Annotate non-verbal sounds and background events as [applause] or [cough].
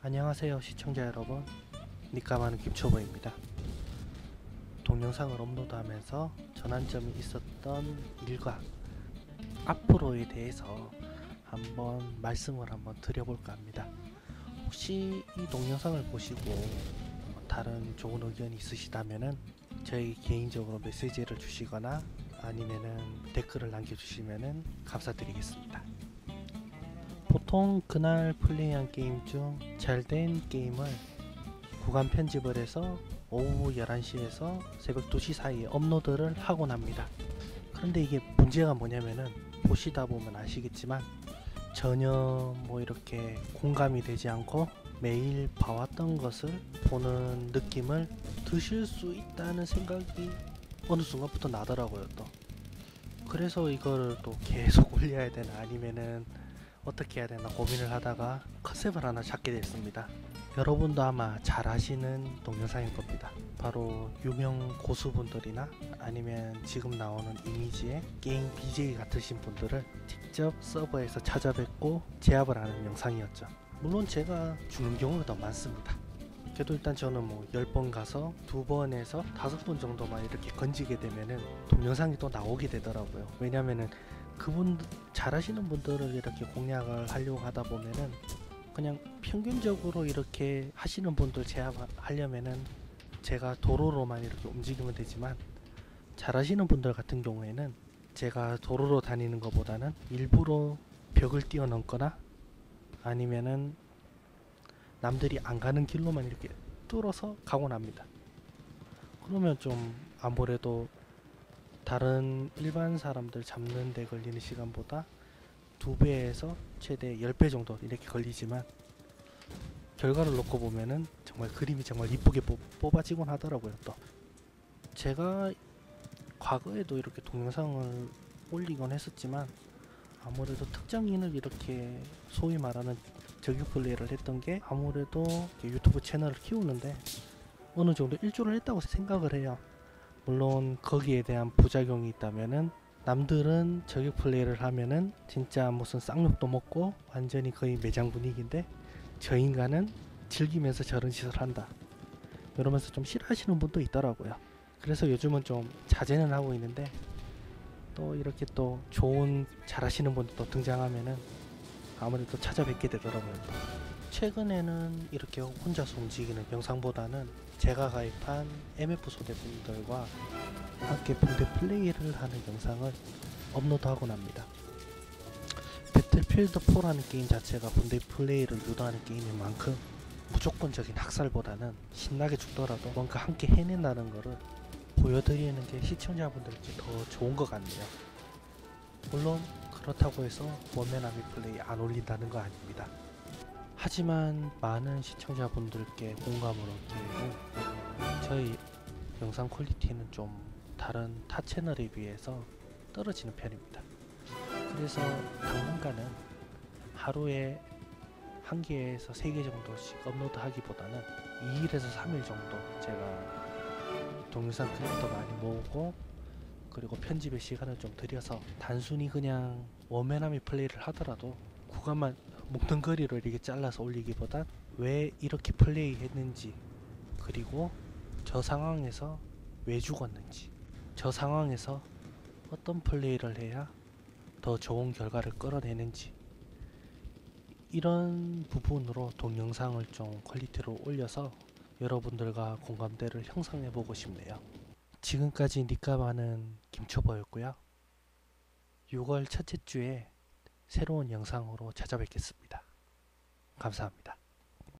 안녕하세요 시청자 여러분. 니까마는 김초보입니다. 동영상을 업로드하면서 전환점이 있었던 일과 앞으로에 대해서 한번 말씀을 한번 드려볼까 합니다. 혹시 이 동영상을 보시고 다른 좋은 의견이 있으시다면은 저희 개인적으로 메시지를 주시거나 아니면은 댓글을 남겨주시면은 감사드리겠습니다 보통 그날 플레이한 게임 중 잘 된 게임을 구간 편집을 해서 오후 11시에서 새벽 2시 사이에 업로드를 하곤 합니다. 그런데 이게 문제가 뭐냐면은 보시다 보면 아시겠지만 전혀 뭐 이렇게 공감이 되지 않고 매일 봐왔던 것을 보는 느낌을 드실 수 있다는 생각이 어느 순간부터 나더라고요 또. 그래서 이거를 또 계속 [laughs] 올려야 되나 아니면은 어떻게 해야 되나 고민을 하다가 컨셉을 하나 잡게 됐습니다. 여러분도 아마 잘 아시는 동영상일 겁니다. 바로 유명 고수분들이나 아니면 지금 나오는 이미지의 게임 BJ 같으신 분들을 직접 서버에서 찾아뵙고 제압을 하는 영상이었죠. 물론 제가 주는 경우가 더 많습니다. 그래도 일단 저는 뭐 10번 가서 2번에서 5번 정도만 이렇게 건지게 되면은 동영상이 또 나오게 되더라고요. 왜냐면은 그분 잘하시는 분들을 이렇게 공략을 하려고 하다 보면은 그냥 평균적으로 이렇게 하시는 분들 제압하려면은 제가 도로로만 이렇게 움직이면 되지만 잘하시는 분들 같은 경우에는 제가 도로로 다니는 것보다는 일부러 벽을 뛰어넘거나 아니면은 남들이 안 가는 길로만 이렇게 뚫어서 가곤 합니다. 그러면 좀 아무래도 다른 일반 사람들 잡는 데 걸리는 시간보다 두 배에서 최대 10배 정도 이렇게 걸리지만 결과를 놓고 보면은 정말 그림이 정말 이쁘게 뽑, 뽑아지곤 하더라고요 또. 제가 과거에도 이렇게 동영상을 올리곤 했었지만 아무래도 특정인을 이렇게 소위 말하는 저격 플레이를 했던 게 아무래도 유튜브 채널을 키우는데 어느 정도 일조를 했다고 생각을 해요 물론 거기에 대한 부작용이 있다면은 남들은 저격 플레이를 하면은 진짜 무슨 쌍욕도 먹고 완전히 거의 매장 분위기인데 저 인간은 즐기면서 저런 짓을 한다. 이러면서 좀 싫어하시는 분도 있더라고요. 그래서 요즘은 좀 자제는 하고 있는데 또 이렇게 또 좋은 잘하시는 분도 등장하면은 아무래도 찾아뵙게 되더라고요 최근에는 이렇게 혼자서 움직이는 영상보다는 제가 가입한 MF 소대분들과 함께 분대 플레이를 하는 영상을 업로드하곤 합니다. 배틀필드 4라는 게임 자체가 분대 플레이를 유도하는 게임인 만큼 무조건적인 학살보다는 신나게 죽더라도 뭔가 함께 해낸다는 것을 보여드리는 게 시청자분들께 더 좋은 것 같네요. 물론 그렇다고 해서 원맨 아미 플레이 안 올린다는 거 아닙니다. 하지만 많은 시청자분들께 공감을 얻기에는 저희 영상 퀄리티는 좀 다른 타 채널에 비해서 떨어지는 편입니다. 그래서 당분간은 하루에 한 개에서 세 개 정도씩 업로드 하기보다는 2일에서 3일 정도 제가 동영상 클립도 많이 모으고 그리고 편집의 시간을 좀 들여서 단순히 그냥 원맨함이 플레이를 하더라도 구간만 뭉텅거리로 이렇게 잘라서 올리기보단 왜 이렇게 플레이 했는지 그리고 저 상황에서 왜 죽었는지 저 상황에서 어떤 플레이를 해야 더 좋은 결과를 끌어내는지 이런 부분으로 동영상을 좀 퀄리티로 올려서 여러분들과 공감대를 형성해 보고 싶네요. 지금까지 니까마는 김초보였고요. 6월 첫째 주에 새로운 영상으로 찾아뵙겠습니다. 감사합니다.